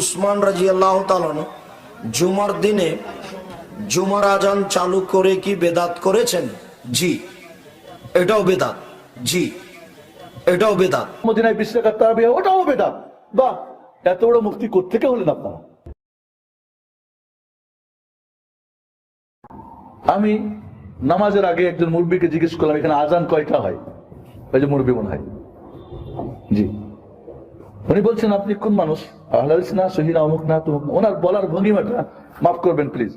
উসমান রাজি আল্লাহ জুমার দিনে জুমার আজান চালু করে কি বেদাত করেছেন? জি। এটাও বেদাত। জি। এটাও বেদাত। মদিনায় ওটাও বেদাত। বাহ! এত বড় মুক্তি কোথেকে হলেন আপনারা? আমি নামাজের আগে একজন মুরব্বীকে জিজ্ঞেস করলাম, এখানে আজান কয়টা হয়? ওই যে মুরব্বী মনে হয়। জি। উনি বলছেন, আপনি কোন মানুষ? আহলাদিস না অমুক না, তুমুক ওনার বলার ভঙ্গিমাটা মাফ করবেন প্লিজ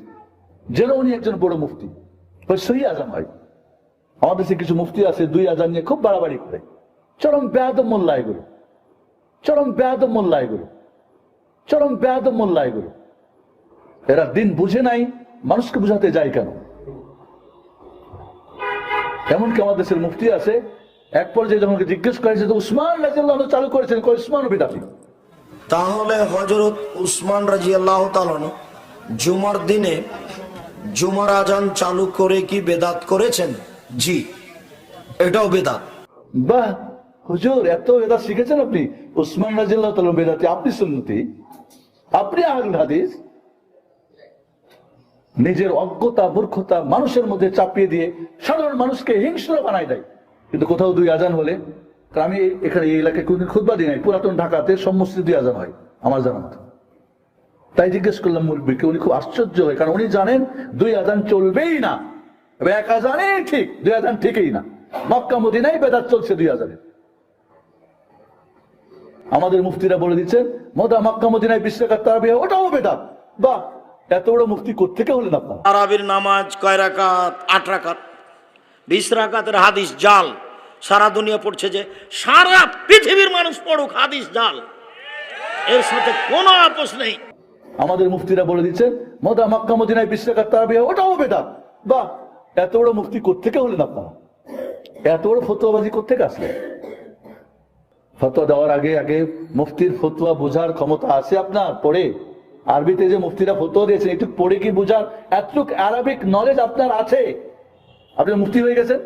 যেন উনি একজন বড় মুফতি। ওই সহি আজান হয়। আমাদের দেশে কিছু মুফতি আছে, দুই আজান নিয়ে খুব বাড়াবাড়ি করে। চরম ব্যাদ মোল্লা এগুলো। চরম ব্যাদ মোল্লা এগুলো। চরম ব্যাদ মোল্লা এগুলো। এরা দিন বুঝে নাই, মানুষকে বুঝাতে যায় কেন? এমনকি আমাদের দেশের মুফতি আছে এক পর্যায়ে যখন জিজ্ঞেস করেছে তো উসমান রাজিয়াল্লাহ চালু করেছেন উসমান বিদাতি তাহলে হজরত উসমান রাজি আল্লাহ জুমার দিনে জুমার আজান চালু করে কি বেদাত করেছেন? জি এটাও বেদাত। বাহ হুজুর এত বেদাত শিখেছেন আপনি। উসমান রাজিয়াল্লাহ তাআলা বেদাতি আপনি সুন্নতি আপনি আহলুল হাদিস। নিজের অজ্ঞতা মূর্খতা মানুষের মধ্যে চাপিয়ে দিয়ে সাধারণ মানুষকে হিংস্র বানায় দেয়। কিন্তু কোথাও দুই আজান হলে, কারণ আমি এখানে এই এলাকায় কোনদিন খুদবা দিই নাই, পুরাতন ঢাকাতে সব মসজিদ দুই আজান হয় আমার জানা মতো। তাই জিজ্ঞেস করলাম মুরব্বীকে, উনি খুব আশ্চর্য হয়, কারণ উনি জানেন দুই আজান চলবেই না। এক আজানে ঠিক, দুই আজান ঠিকই না। মক্কা মদিনাই বেদাত চলছে দুই আজানের আমাদের মুফতিরা বলে দিচ্ছেন, মোদা মক্কা মদিনায় বিশ টাকার তারাবি ওটাও বেদাত। বাহ, এত বড় মুফতি কোথেকে হলেন আপনারা? আরবির নামাজ কয় রাকাত? আট রাকাত। বিশ রাকাতের হাদিস জাল। সারা দুনিয়া পড়ছে যে সারা পৃথিবীর মানুষ পড়ুক হাদিস জাল। এর সাথে কোনো আপোষ নেই। আমাদের মুফতিরা বলে দিচ্ছে, মদা মক্কা মদিনায় বিশ টাকার তারাবি ওটাও বেদাত। বাহ, এত বড় মুফতি কোথেকে হলেন আপনারা? এত বড় ফতুয়াবাজি কোথেকে আসলে ফতোয়া দেওয়ার আগে আগে মুফতির ফতুয়া বোঝার ক্ষমতা আছে আপনার, পড়ে। আরবিতে যে মুফতিরা ফতুয়া দিয়েছেন একটু পড়ে কি বোঝার? এতটুক আরবিক নলেজ আপনার আছে। আপনি মুক্তি হয়ে গেছেন?